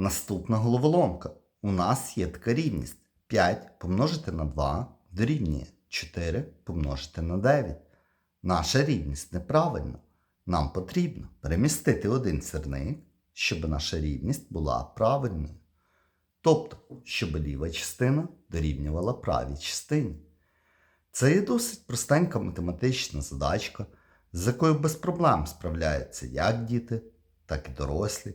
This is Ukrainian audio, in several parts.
Наступна головоломка. У нас є така рівність. 5 помножити на 2 дорівнює 4 помножити на 9. Наша рівність неправильна. Нам потрібно перемістити один сірник, щоб наша рівність була правильною. Тобто, щоб ліва частина дорівнювала правій частині. Це є досить простенька математична задачка, з якою без проблем справляються як діти, так і дорослі.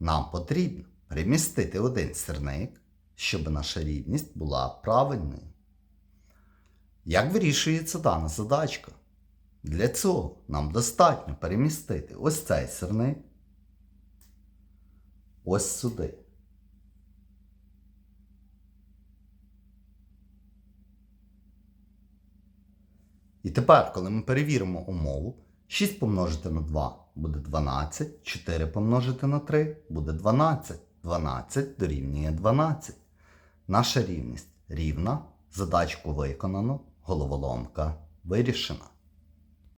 Нам потрібно перемістити один сирник, щоб наша рівність була правильною. Як вирішується дана задачка? Для цього нам достатньо перемістити ось цей сирник ось сюди. І тепер, коли ми перевіримо умову, 6 помножити на 2 буде 12, 4 помножити на 3 буде 12. 12 дорівнює 12. Наша рівність рівна, задачку виконано, головоломка вирішена.